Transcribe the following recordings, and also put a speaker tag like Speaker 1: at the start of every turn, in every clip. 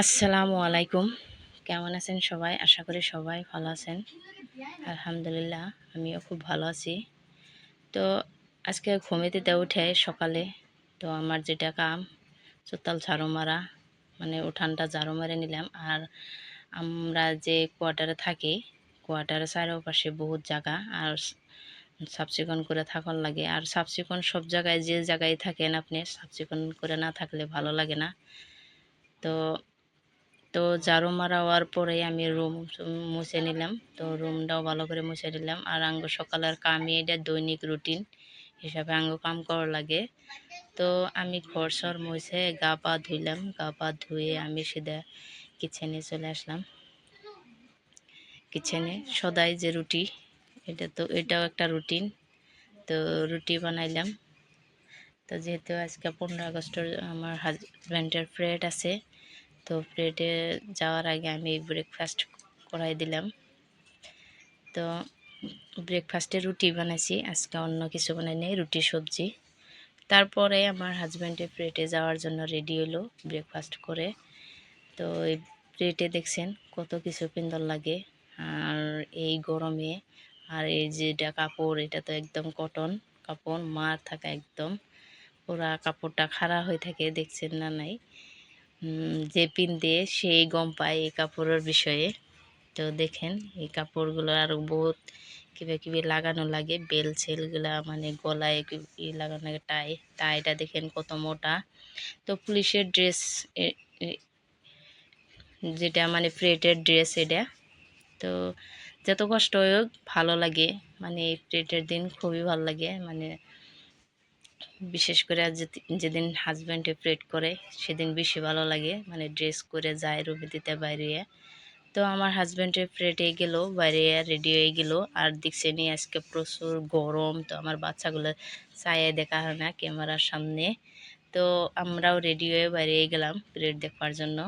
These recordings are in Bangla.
Speaker 1: আসসালামু আলাইকুম। কেমন আছেন সবাই? আশা করি সবাই ভালো আছেন। আলহামদুলিল্লাহ, আমিও খুব ভালো আছি। তো আজকে ঘুমিতে উঠে সকালে, তো আমার যেটা কাম, চোতাল ঝাড়ু মারা মানে উঠানটা ঝাড়ু মারে নিলাম। আর আমরা যে কোয়ার্টারে থাকি, কোয়ার্টারের চারপাশে বহুত জায়গা, আর সাবচিকন করে থাকার লাগে। আর সাবচিকন সব জায়গায় যে জায়গায় থাকেন আপনি সাবচিকন করে না থাকলে ভালো লাগে না। তো তো ঝাড়ু মারা হওয়ার পরে আমি রুম মুছে নিলাম। তো রুমটাও ভালো করে মুছে নিলাম। আর আঙ্গ সকালের কামই এটা দৈনিক রুটিন হিসাবে আঙ্গ কাম করার লাগে। তো আমি ঘর সর মুছে গা পা ধুইলাম। গা পা ধুয়ে আমি সিধা কিচেনে চলে আসলাম। কিচেনে সদাই যে রুটি, এটা তো এটাও একটা রুটিন। তো রুটি বানাইলাম। তো যেহেতু আজকে পনেরো আগস্টের আমার হাজব্যান্ডের ফ্রেড আছে তো প্লেটে যাওয়ার আগে আমি ব্রেকফাস্ট করাই দিলাম। তো ব্রেকফাস্টে রুটি বানাইছি, আজকে অন্য কিছু বানাই নেই, রুটি, সবজি। তারপরে আমার হাজব্যান্ডের প্লেটে যাওয়ার জন্য রেডি হলো ব্রেকফাস্ট করে। তো এই প্লেটে দেখছেন কত কিছু পিন্দর লাগে, আর এই গরমে, আর এই যেটা কাপড়, এটা তো একদম কটন কাপড়, মার থাকা একদম। পুরা কাপড়টা খাড়া হয়ে থাকে, দেখছেন না নাই? যে পিনতে সেই গম পায় এই কাপড়ের বিষয়ে। তো দেখেন, এই কাপড়গুলো আরও বহুত কিবা কিবি লাগানো লাগে, বেল ছেলগুলা মানে গলায় ই লাগানো লাগে, টাই, টাইটা দেখেন কত মোটা। তো পুলিশের ড্রেস যেটা মানে প্রেটের ড্রেস এটা। তো যত কষ্ট হোক, ভালো লাগে মানে এই প্রেটের দিন খুবই ভালো লাগে মানে বিশেষ করে যেদিন হাজব্যান্ডে প্রেড করে, সেদিন বেশি ভালো লাগে। মানে ড্রেস করে যায়, রুমে দিতে বাইরে। তো আমার হাজব্যান্ডের প্রেডে গেল, বাইরে রেডি হয়ে গেল। আর দেখছে নি আজকে প্রচুর গরম, তো আমার বাচ্চাগুলো চায়ে দেখা হয় না ক্যামেরার সামনে। তো আমরাও রেডি হয়ে বাইরে গেলাম প্রেড দেখবার জন্য।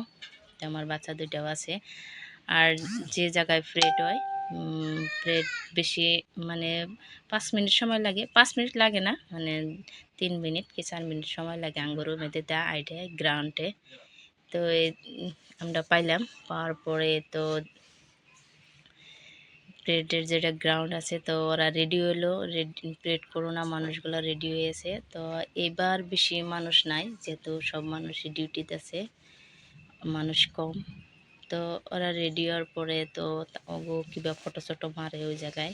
Speaker 1: তো আমার বাচ্চা দুইটাও আছে। আর যে জায়গায় প্রেড হয় প্রেড বেশি মানে পাঁচ মিনিট সময় লাগে। পাঁচ মিনিট লাগে না মানে তিন মিনিট কি চার মিনিট সময় লাগে আঙ্গুর মেয়েতে দা আইটে গ্রাউন্ডে তো আমরা পাইলাম, পাওয়ার পরে তো প্রেডের যেটা গ্রাউন্ড আছে, তো ওরা রেডি হলো রেডি প্রেড করোনা মানুষগুলো রেডি হয়েছে। তো এবার বেশি মানুষ নাই, যেহেতু সব মানুষই ডিউটিতে আছে, মানুষ কম। তো ওরা রেডি হওয়ার পরে তো ওগো কিবা ফটো চটো মারে ওই জায়গায়,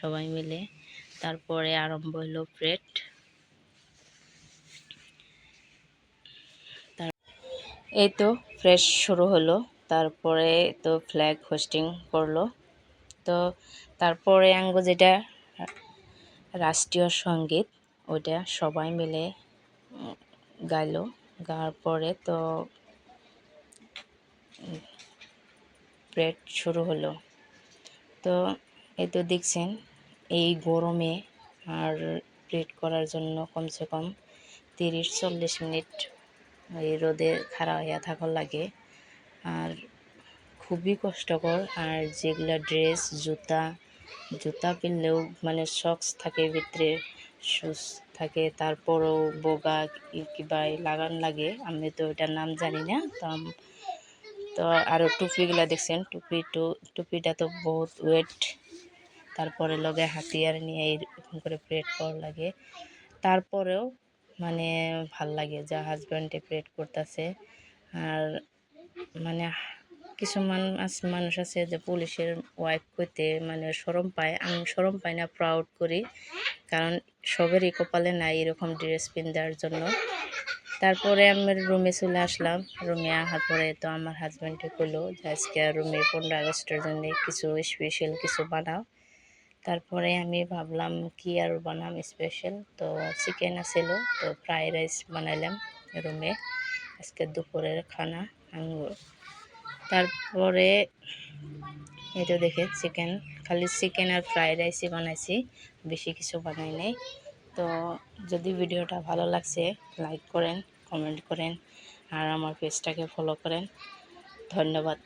Speaker 1: সবাই মিলে। তারপরে আরম্ভ হলো প্রেড এই তো ফ্রেশ শুরু হলো। তারপরে তো ফ্ল্যাগ হোস্টিং করল। তো তারপরে আঙ্গ যেটা, রাষ্ট্রীয় সংগীত, ওইটা সবাই মিলে গাইলো। গাওয়ার পরে তো প্রেড শুরু হলো। তো এই তো দেখছেন, এই গরমে আর প্রেড করার জন্য কমসে কম তিরিশ চল্লিশ মিনিট এই রোদে খাড়া হইয়া থাকার লাগে। আর খুবই কষ্টকর, আর যেগুলো ড্রেস, জুতা জুতা কিনলেও মানে সক্স থাকে ভিতরে শুজ থাকে, তারপরও বোগা কিবা লাগান লাগে। আমি তো ওটার নাম জানি না, তো তো আরও টুপিগুলো দেখছেন? টুপি টু, টুপিটা তো বহুত ওয়েট তারপরে লগে হাতিয়ার নিয়ে এরকম করে প্রেড করা লাগে। তারপরেও মানে ভালো লাগে যা হাজব্যান্ডে প্রেড করতেছে। আর মানে কিছুমান মানুষ আছে যে পুলিশের ওয়াইফ করতে মানে সরম পায়। আমি সরম পাই না প্রাউড করি। কারণ সবেরই কপালে নাই এরকম ড্রেস পিন্ধার জন্য। তারপরে আমার রুমে চলে আসলাম। রুমে আসার পরে তো আমার হাজব্যান্ডে কইলো যে, আজকে রুমে পনেরো আগস্টের জন্য কিছু স্পেশাল কিছু বানাও। তারপরে আমি ভাবলাম কি আর বানাম স্পেশাল তো চিকেন আছিল, তো ফ্রাই রাইস বানাইলাম রুমে। আজকে দুপুরের খানা আমি তারপরে এটা দেখে চিকেন খালি চিকেন আর ফ্রাই রাইসই বানাইছি, বেশি কিছু বানাই নাই। তো যদি ভিডিওটা ভালো লাগছে লাইক করেন। কমেন্ট করেন আর আমার পেজটাকে ফলো করেন। ধন্যবাদ।